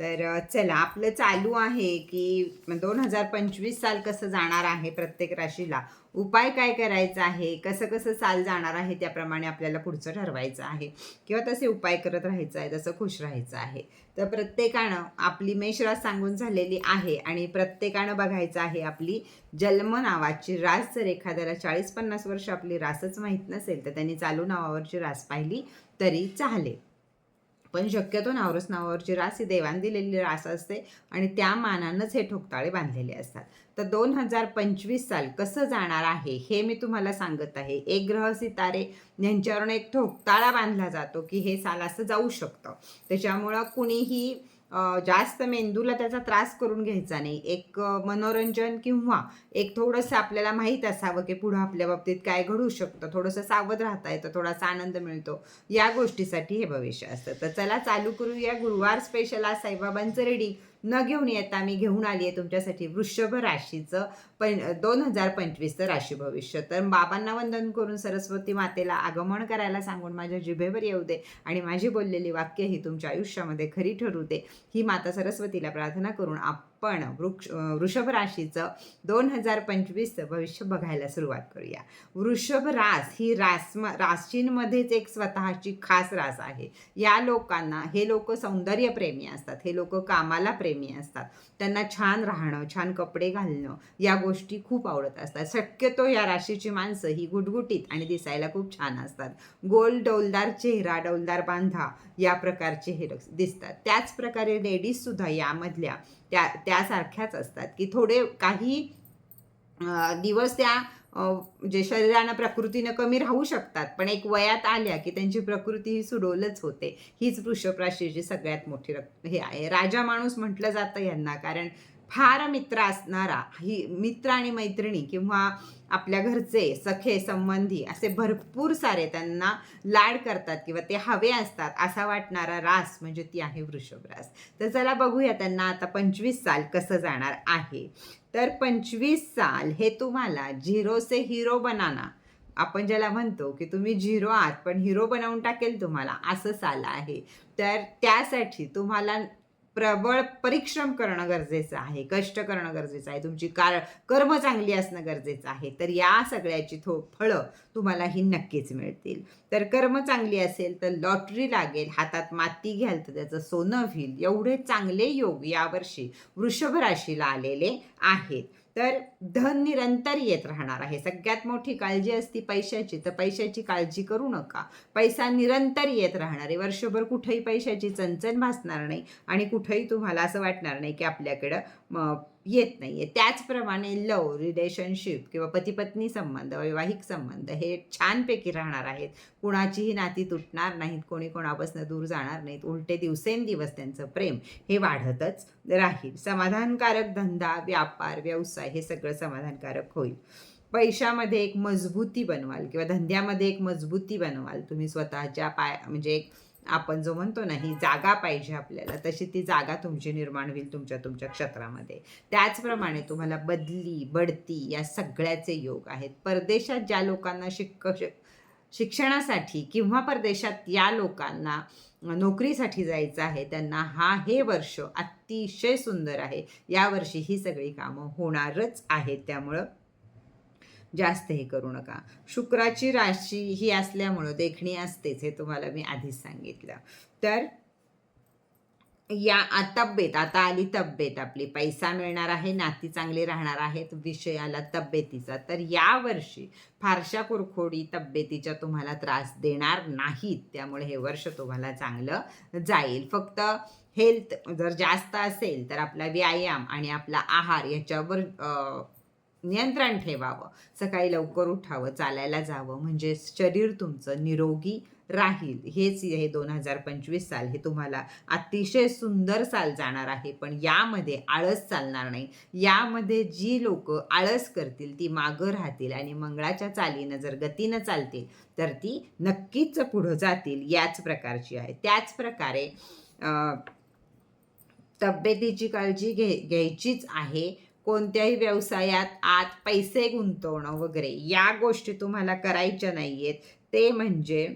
तर चला आपलं चालू आहे की दोन हजार पंचवीस साल कसं जाणार आहे प्रत्येक राशीला? उपाय काय करायचा आहे? कसं कसं साल जाणार आहे? त्याप्रमाणे आपल्याला पुढचं ठरवायचं आहे. किंवा तसे उपाय करत राहायचं आहे तसं खुश राहायचं आहे. तर प्रत्येकानं आपली मेषरास सांगून झालेली आहे आणि प्रत्येकानं बघायचं आहे आपली जन्म नावाची रास. जर एखाद्याला चाळीस पन्नास वर्ष आपली रासच माहीत नसेल तर त्यांनी चालू नावावरची रास पाहिली तरी चालेल. पण शक्यतो नावरस नावावरची रास ही देवान दिलेली रास असते आणि त्या मानानंच हे ठोकताळे बांधलेले असतात. तर दोन हजार पंचवीस साल कसं जाणार आहे हे मी तुम्हाला सांगत आहे. एक ग्रह सितारे यांच्यावरून एक ठोकताळा बांधला जातो की हे साल असं जाऊ शकतं. त्याच्यामुळं कुणीही जास्त मेंदूला त्याचा त्रास करून घ्यायचा नाही. एक मनोरंजन किंवा एक थोडंसं आपल्याला माहीत असावं की पुढं आपल्या बाबतीत काय घडू शकतं. थोडंसं सावध राहता येतं थोडासा आनंद मिळतो. या गोष्टीसाठी हे भविष्य असतं. तर चला चालू करूया गुरुवार स्पेशल आज साईबाबांचं रेडी न घेऊन येता मी घेऊन आली आहे तुमच्यासाठी वृषभ राशीचं पण दोन हजार पंचवीसचं राशी भविष्य. तर बाबांना वंदन करून सरस्वती मातेला आगमन करायला सांगून माझ्या जिभेवर येऊ दे आणि माझी बोललेली वाक्य ही तुमच्या आयुष्यामध्ये खरी ठरू दे. ही माता सरस्वतीला प्रार्थना करून आप आपण वृक्ष वृषभ राशीचं दोन हजार पंचवीसचं भविष्य बघायला सुरुवात करूया. वृषभ रास ही रास राशींमध्येच एक स्वतःची खास रास आहे. या लोकांना हे लोक सौंदर्यप्रेमी असतात हे लोक कामाला प्रेमी असतात. त्यांना छान राहणं छान कपडे घालणं या गोष्टी खूप आवडत असतात. शक्यतो या राशीची माणसं ही गुटगुटीत आणि दिसायला खूप छान असतात. गोल डौलदार चेहरा डौलदार बांधा या प्रकारचे हे दिसतात. त्याच प्रकारे लेडीजसुद्धा यामधल्या त्या त्यासारख्याच असतात की थोडे काही अं, दिवस त्या जे शरीरानं प्रकृतीनं कमी राहू शकतात पण एक वयात आल्या की त्यांची प्रकृती ही सुडोलच होते. हीच वृषभ राशीची सगळ्यात मोठी हे आहे. राजा माणूस म्हटलं जातं यांना कारण फार मित्र असणारा ही मित्र आणि मैत्रिणी किंवा आपल्या घरचे सखे संबंधी असे भरपूर सारे त्यांना लाड करतात किंवा ते हवे असतात असा वाटणारा रास म्हणजे ती आहे वृषभ रास तर चला बघूया त्यांना आता पंचवीस साल कसं जाणार आहे. तर पंचवीस साल हे तुम्हाला झिरो से हिरो बनाना. आपण ज्याला म्हणतो की तुम्ही झिरो आहात पण हिरो बनवून टाकेल तुम्हाला असं साल आहे. तर त्यासाठी तुम्हाला प्रबळ परिश्रम करणं गरजेचं आहे कष्ट करणं गरजेचं आहे तुमची कार कर्म चांगली असणं गरजेचं आहे तर या सगळ्याची थो फळं तुम्हाला ही नक्कीच मिळतील. तर कर्म चांगली असेल तर लॉटरी लागेल हातात माती घ्याल तर त्याचं सोनं होईल एवढे चांगले योग यावर्षी वृषभ राशीला आलेले आहेत. तर धन निरंतर येत राहणार आहे. सगळ्यात मोठी काळजी असती पैशाची तर पैशाची काळजी करू नका. पैसा निरंतर येत राहणार आहे. वर्षभर कुठेही पैशाची चणचण भासणार नाही आणि कुठेही तुम्हाला असं वाटणार नाही की आपल्याकडं येत नाही आहे त्याचप्रमाणे लव रिलेशनशिप किंवा पतीपत्नी संबंध वैवाहिक संबंध हे छानपैकी राहणार आहेत. कुणाचीही नाती तुटणार नाहीत कोणी कोणापासून दूर जाणार नाहीत. उलटे दिवसेंदिवस त्यांचं प्रेम हे वाढतच राहील. समाधानकारक धंदा व्यापार व्यवसाय हे सगळं समाधानकारक होईल. पैशामध्ये एक मजबूती बनवाल किंवा धंद्यामध्ये एक मजबूती बनवाल. तुम्ही स्वतःच्या पाय म्हणजे एक आपण जो म्हणतो ना ही जागा पाहिजे आपल्याला तशी ती जागा तुमची निर्माण होईल तुमच्या तुमच्या क्षेत्रामध्ये. त्याचप्रमाणे तुम्हाला बदली बढती या सगळ्याचे योग आहेत. परदेशात ज्या लोकांना शिक शिक्षणासाठी किंवा परदेशात या लोकांना नोकरीसाठी जायचं आहे त्यांना हा हे वर्ष अतिशय सुंदर आहे. यावर्षी ही सगळी कामं होणारच आहेत. त्यामुळं जास्त हे करू नका. शुक्राची राशी ही असल्यामुळं देखणी असतेच हे तुम्हाला मी आधीच सांगितलं. तर या तब्येत आता आली तब्येत आपली. पैसा मिळणार आहे नाती चांगली राहणार आहेत विषय आला तब्येतीचा. तर यावर्षी फारशा कुरखोडी तब्येतीच्या तुम्हाला त्रास देणार नाहीत. त्यामुळे हे वर्ष तुम्हाला चांगलं जाईल. फक्त हेल्थ जर जास्त असेल तर आपला व्यायाम आणि आपला आहार याच्यावर नियंत्रण ठेवावं. सकाळी लवकर उठावं चालायला जावं. म्हणजे शरीर तुमचं निरोगी राहील. हेच हे दोन हजार पंचवीस साल हे तुम्हाला अतिशय सुंदर साल जाणार आहे. पण यामध्ये आळस चालणार नाही. यामध्ये जी लोक आळस करतील ती मागं राहतील आणि मंगळाच्या चालीनं जर गतीनं चालतील तर ती नक्कीच पुढं जातील. याच प्रकारची आहे. त्याच प्रकारे तब्येतीची काळजी घे घ्यायचीच आहे. कोणत्याही व्यवसायात आत पैसे गुंतवणं वगैरे या गोष्टी तुम्हाला करायच्या नाही आहेत ते म्हणजे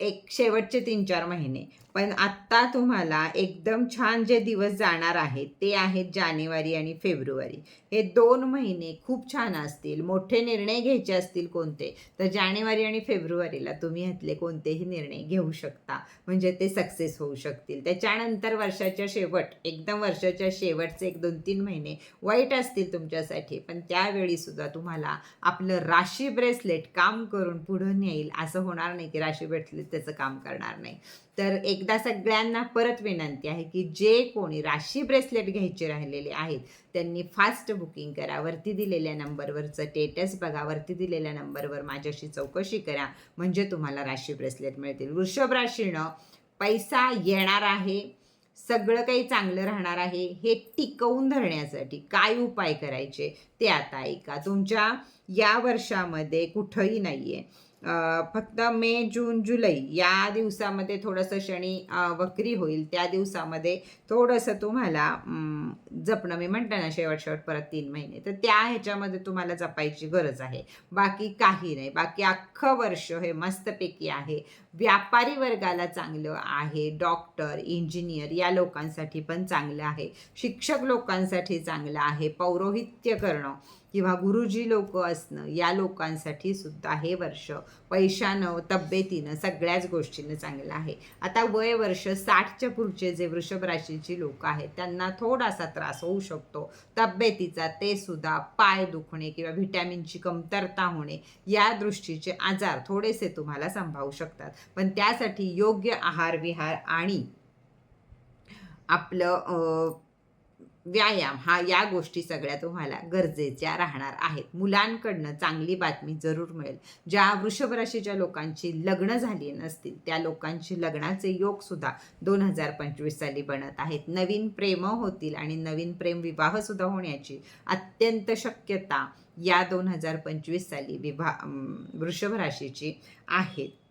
एक शेवटचे तीन चार महिने. पण आत्ता तुम्हाला एकदम छान जे दिवस जाणार आहेत ते आहेत जानेवारी आणि फेब्रुवारी. हे दोन महिने खूप छान असतील. मोठे निर्णय घ्यायचे असतील कोणते तर जानेवारी आणि फेब्रुवारीला तुम्ही ह्यातले कोणतेही निर्णय घेऊ शकता. म्हणजे ते सक्सेस होऊ शकतील. त्याच्यानंतर वर्षाच्या शेवट एकदम वर्षाच्या शेवटचे एक दोन तीन महिने वाईट असतील तुमच्यासाठी पण त्यावेळी सुद्धा तुम्हाला आपलं राशी ब्रेसलेट काम करून पुढं नेईल. असं होणार नाही की राशी ब्रेसलेट त्याचं काम करणार नाही. तर एकदा सगळ्यांना परत विनंती आहे की जे कोणी राशी ब्रेसलेट घ्यायचे राहिलेले आहेत त्यांनी फास्ट बुकिंग करा वरती दिलेल्या नंबरवरचं स्टेटस बघा वरती दिलेल्या नंबरवर माझ्याशी चौकशी करा म्हणजे तुम्हाला राशी ब्रेसलेट मिळतील. वृषभ राशीनं पैसा येणार आहे सगळं काही चांगलं राहणार आहे हे टिकवून धरण्यासाठी काय उपाय करायचे ते आता ऐका. तुमच्या या वर्षामध्ये कुठंही नाही आहे फक्त मे जून जुलै या दिवसामध्ये थोडंसं शनी वक्री होईल. त्या दिवसामध्ये थोडंसं तुम्हाला जपणं मी म्हणते ना शेवट शेवट परत तीन महिने. तर त्या ह्याच्यामध्ये तुम्हाला जपायची गरज आहे. बाकी काही नाही. बाकी अख्खं वर्ष हे मस्तपैकी आहे. व्यापारी वर्गाला चांगलं आहे. डॉक्टर इंजिनियर या लोकांसाठी पण चांगलं आहे. शिक्षक लोकांसाठी चांगलं आहे. पौरोहित्य करणं. किंवा गुरुजी लोक असणं या लोकांसाठी सुद्धा हे वर्ष पैशानं तब्येतीनं सगळ्याच गोष्टीनं चांगलं आहे. आता वय वर्ष साठच्या पुढचे जे वृषभ राशीची लोक आहेत त्यांना थोडासा त्रास होऊ शकतो. तब्येतीचा ते सुद्धा पाय दुखणे किंवा व्हिटॅमिनची कमतरता होणे या दृष्टीचे आजार थोडेसे तुम्हाला संभावू शकतात. पण त्यासाठी योग्य आहार विहार आणि आपलं व्यायाम हा या गोष्टी सगळ्या तुम्हाला गरजेच्या राहणार आहेत. मुलांकडनं चांगली बातमी जरूर मिळेल. ज्या वृषभ राशीच्या लोकांची लग्न झाली नसतील त्या लोकांची लग्नाचे योगसुद्धा दोन हजार पंचवीस साली बनत आहेत. नवीन प्रेम होतील आणि नवीन प्रेम विवाहसुद्धा होण्याची अत्यंत शक्यता या दोन हजार पंचवीस साली विभा वृषभ राशीची आहे.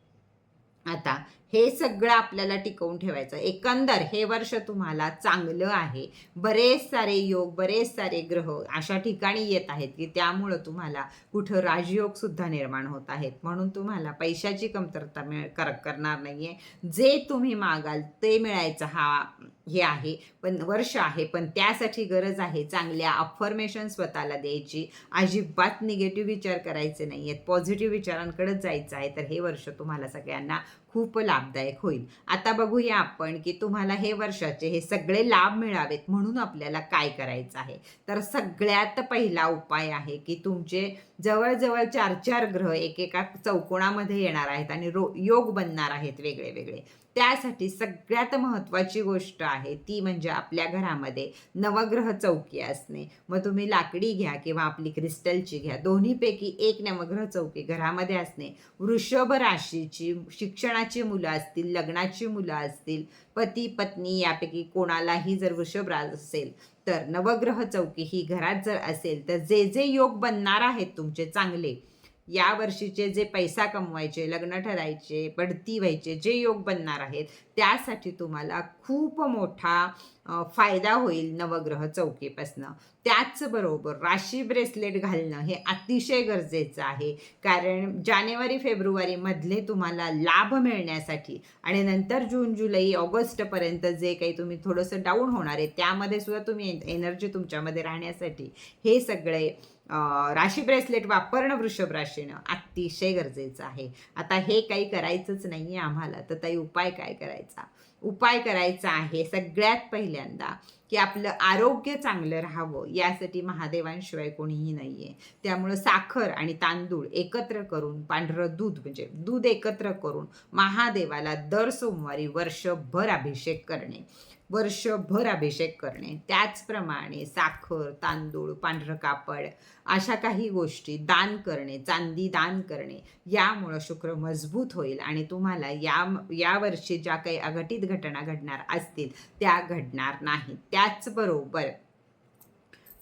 आता हे सगळं आपल्याला टिकवून ठेवायचं. एकंदर हे वर्ष तुम्हाला चांगलं आहे. बरेच सारे योग बरेच सारे ग्रह अशा ठिकाणी येत आहेत की त्यामुळं तुम्हाला कुठं राजयोगसुद्धा निर्माण होत आहेत. म्हणून तुम्हाला पैशाची कमतरता मिळ कर करणार नाही आहे जे तुम्ही मागाल ते मिळायचं हा हे आहे पण वर्ष आहे पण त्यासाठी गरज आहे. चांगल्या अफर्मेशन स्वतःला द्यायची. अजिबात निगेटिव्ह विचार करायचे नाही आहेत पॉझिटिव्ह विचारांकडेच जायचं आहे. तर हे वर्ष तुम्हाला सगळ्यांना खूप लाभदायक होईल. आता बघूया आपण की तुम्हाला हे वर्षाचे हे सगळे लाभ मिळावेत म्हणून आपल्याला काय करायचं आहे. तर सगळ्यात पहिला उपाय आहे की तुमचे जवळजवळ चार चार ग्रह एकेका चौकोनामध्ये येणार आहेत आणि रो योग बनणार आहेत वेगळे वेगळे त्यासाठी सगळ्यात महत्त्वाची गोष्ट आहे ती म्हणजे आपल्या घरामध्ये नवग्रह चौकी असणे. मग तुम्ही लाकडी घ्या किंवा आपली क्रिस्टलची घ्या. दोन्हीपैकी एक नवग्रह चौकी घरामध्ये असणे. वृषभ राशीची शिक्षणाची मुलं असतील लग्नाची मुलं असतील पती पत्नी यापैकी कोणालाही जर वृषभ राज असेल तर नवग्रह चौकी ही घरात जर असेल तर जे जे योग बनणार आहेत तुमचे चांगले या वर्षीचे जे पैसा कमवायचे लग्न ठरायचे बढती व्हायचे जे योग बनणार आहेत त्यासाठी तुम्हाला खूप मोठा फायदा होईल नवग्रह चौकीपासनं. त्याचबरोबर राशी ब्रेसलेट घालणं हे अतिशय गरजेचं आहे. कारण जानेवारी फेब्रुवारीमधले तुम्हाला लाभ मिळण्यासाठी आणि नंतर जून जुलै ऑगस्टपर्यंत जे काही तुम्ही थोडंसं डाऊन होणार आहे त्यामध्ये सुद्धा तुम्ही एनर्जी तुमच्यामध्ये राहण्यासाठी हे सगळे राशी ब्रेसलेट वापरणं वृषभ राशीनं अतिशय गरजेचं आहे. आता हे काही करायचंच नाही आहे आम्हाला तर ताई उपाय काय करायचा? उपाय करायचा आहे सगळ्यात पहिल्यांदा की आपलं आरोग्य चांगलं राहावं यासाठी महादेवांशिवाय कोणीही नाही आहे त्यामुळं साखर आणि तांदूळ एकत्र करून पांढरं दूध म्हणजे दूध एकत्र करून महादेवाला दर सोमवारी वर्षभर अभिषेक करणे. वर्षभर अभिषेक करणे. त्याचप्रमाणे साखर तांदूळ पांढरं कापड अशा काही गोष्टी दान करणे चांदी दान करणे यामुळं शुक्र मजबूत होईल आणि तुम्हाला या यावर्षी ज्या काही अघटित घटना घडणार असतील त्या घडणार नाहीत. त्याचबरोबर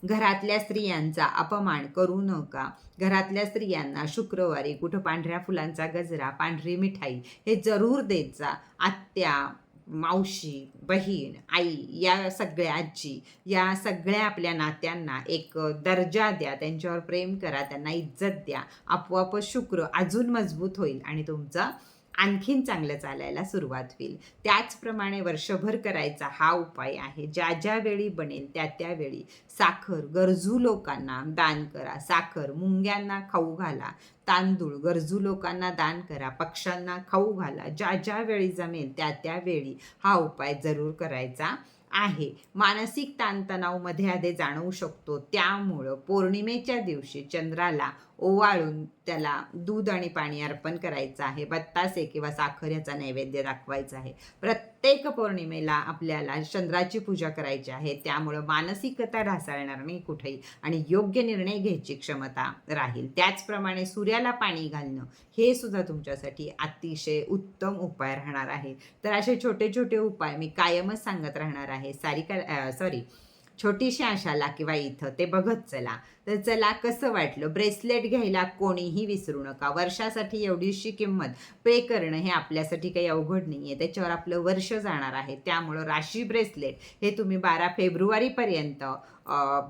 घरातल्या स्त्रियांचा अपमान करू नका. घरातल्या स्त्रियांना शुक्रवारी कुठं पांढऱ्या फुलांचा गजरा पांढरी मिठाई हे जरूर देत जा. आत्या मावशी बहीण आई या सगळ्या आजी या सगळ्या आपल्या नात्यांना एक दर्जा द्या त्यांच्यावर प्रेम करा त्यांना इज्जत द्या. आपोआपच शुक्र अजून मजबूत होईल आणि तुमचा आणखीन चांगलं चालायला सुरुवात होईल. त्याचप्रमाणे वर्षभर करायचा हा उपाय आहे. ज्या ज्या वेळी बनेल त्या त्यावेळी साखर गरजू लोकांना दान करा. साखर मुंग्यांना खाऊ घाला. तांदूळ गरजू लोकांना दान करा. पक्ष्यांना खाऊ घाला. ज्या ज्या वेळी जमेल त्या त्यावेळी हा उपाय जरूर करायचा आहे. मानसिक ताणतणावमध्ये आधी जाणवू शकतो. त्यामुळं पौर्णिमेच्या दिवशी चंद्राला ओवाळून त्याला दूध आणि पाणी अर्पण करायचं आहे. बत्तासे किंवा साखर याचा नैवेद्य दाखवायचा आहे. प्रत्येक पौर्णिमेला आपल्याला चंद्राची पूजा करायची आहे. त्यामुळं मानसिकता ढासळणार नाही कुठेही आणि योग्य निर्णय घ्यायची क्षमता राहील. त्याचप्रमाणे सूर्याला पाणी घालणं हे सुद्धा तुमच्यासाठी अतिशय उत्तम उपाय राहणार आहे. तर असे छोटे छोटे उपाय मी कायमच सांगत राहणार आहे. सारिका सॉरी छोटीशी आशाला किंवा इथं ते बघत चला. तर चला कसं वाटलं? ब्रेसलेट घ्यायला कोणीही विसरू नका. वर्षासाठी एवढीशी किंमत पे करणं हे आपल्यासाठी काही अवघड नाही आहे त्याच्यावर आपलं वर्ष जाणार आहे. त्यामुळं राशी ब्रेसलेट हे तुम्ही बारा फेब्रुवारीपर्यंत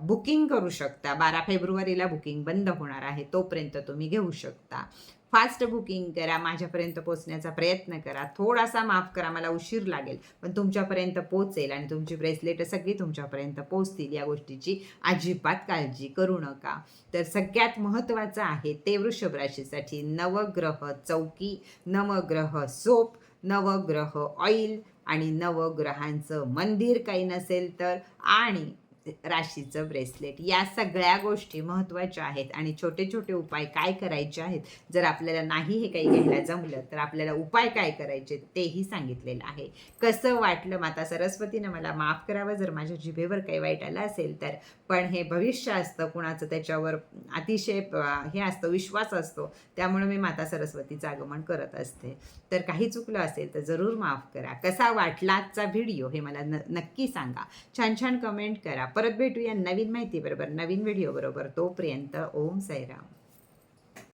बुकिंग करू शकता. बारा फेब्रुवारीला बुकिंग बंद होणार आहे. तोपर्यंत तुम्ही घेऊ शकता. फास्ट बुकिंग करा माझ्यापर्यंत पोचण्याचा प्रयत्न करा. थोडासा माफ करा मला उशीर लागेल पण तुमच्यापर्यंत पोचेल आणि तुमची ब्रेसलेट सगळी तुमच्यापर्यंत पोचतील या गोष्टीची अजिबात काळजी करू नका. तर सगळ्यात महत्त्वाचं आहे ते वृषभ राशीसाठी नवग्रह चौकी नवग्रह सोप नवग्रह ऑइल आणि नवग्रहांचं मंदिर काही नसेल तर आणि राशीचं ब्रेसलेट या सगळ्या गोष्टी महत्त्वाच्या आहेत. आणि छोटे छोटे उपाय काय करायचे आहेत? जर आपल्याला नाही हे काही घ्यायला जमलं तर आपल्याला उपाय काय करायचे तेही सांगितलेलं आहे. कसं वाटलं? माता सरस्वतीनं मला माफ करावं जर माझ्या जिभेवर काही वाईट आलं असेल तर. पण हे भविष्य असतं कुणाचं त्याच्यावर अतिशय हे असतं विश्वास असतो. त्यामुळे मी माता सरस्वतीचं आगमन करत असते. तर काही चुकलं असेल तर जरूर माफ करा. कसा वाटला आजचा व्हिडिओ हे मला न नक्की सांगा. छान छान कमेंट करा. परत भेटूया नवीन माहिती बरोबर नवीन व्हिडिओ बरोबर. तोपर्यंत ओम साईराम.